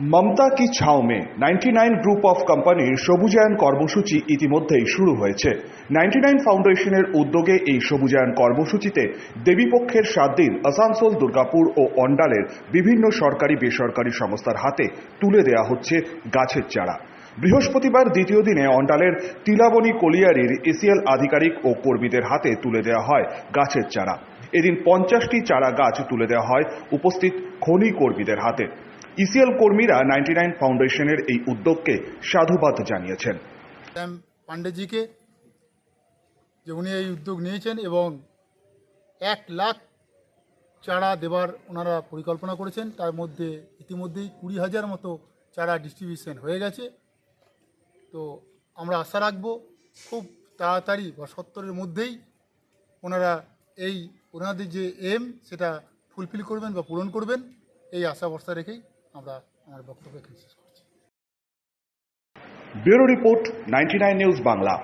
মমতা কি ছাও মে? নাইনটি নাইন গ্রুপ অফ কোম্পানির সবুজায়ন কর্মসূচি ইতিমধ্যেই শুরু হয়েছে। নাইনটি নাইন ফাউন্ডেশনের উদ্যোগে এই সবুজায়ন কর্মসূচিতে দেবীপক্ষের সাত দিন আসানসোল, দুর্গাপুর ও অন্ডালের বিভিন্ন সরকারি বেসরকারি সংস্থার হাতে তুলে দেওয়া হচ্ছে গাছের চারা। বৃহস্পতিবার দ্বিতীয় দিনে অন্ডালের তিলাবনী কলিয়ারির এসিএল আধিকারিক ও কর্মীদের হাতে তুলে দেওয়া হয় গাছের চারা। এদিন পঞ্চাশটি চারা গাছ তুলে দেওয়া হয় উপস্থিত খনি কর্মীদের হাতে। ইসিএল কর্মীরা নাইনটি নাইন ফাউন্ডেশনের এই উদ্যোগকে সাধুবাদ জানিয়েছেন। শ্যাম পাণ্ডেজিকে যে উনি এই উদ্যোগ নিয়েছেন এবং এক লাখ চারা দেবার ওনারা পরিকল্পনা করেছেন, তার মধ্যে ইতিমধ্যেই কুড়ি হাজার মতো চারা ডিস্ট্রিবিউশন হয়ে গেছে। তো আমরা আশা রাখব খুব তাড়াতাড়ি বা সত্তরের মধ্যেই ওনারা এই ওনাদের যে এম সেটা ফুলফিল করবেন বা পূরণ করবেন, এই আশা ভরসা রেখেই আমরা আমার বক্তব্য এখানে শেষ করছি। Bureau report ninety news Bangla.